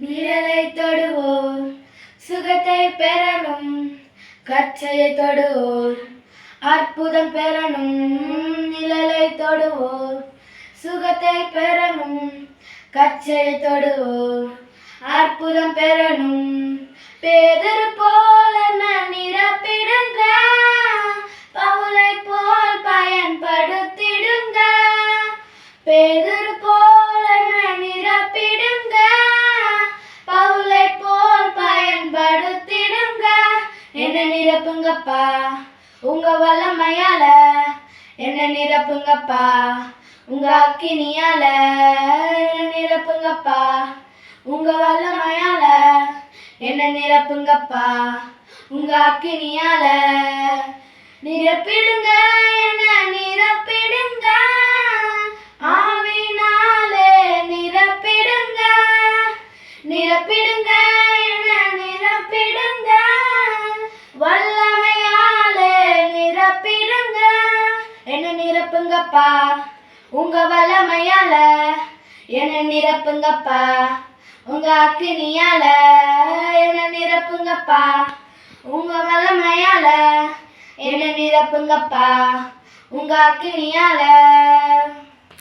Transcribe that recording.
நிழலை தொடுவோர் சுகத்தை பெறணும் கச்சையை தொடுவோர். அற்புதம் பெறணும் நிழலை தொடுவோர் சுகத்தை பெறணும் கச்சையை தொடுவோர். அற்புதம் பெறணும் பேதர் நிரப்புங்கப்பா. உங்க வல்லமையால என்ன நிரப்புங்கப்பா. உங்க அக்கினியால என்ன நிரப்புங்கப்பா. உங்க வல்லமையால என்ன நிரப்புங்கப்பா. உங்க அக்கினியால நிரப்பிடுங்க. நிரப்புங்கப்பா. உங்க வல்லமையால என்ன நிரப்புங்கப்பா. உங்க அக்கினியால என்ன நிரப்புங்கப்பா. உங்க வல்லமையால என்ன நிரப்புங்கப்பா. உங்க அக்கினியால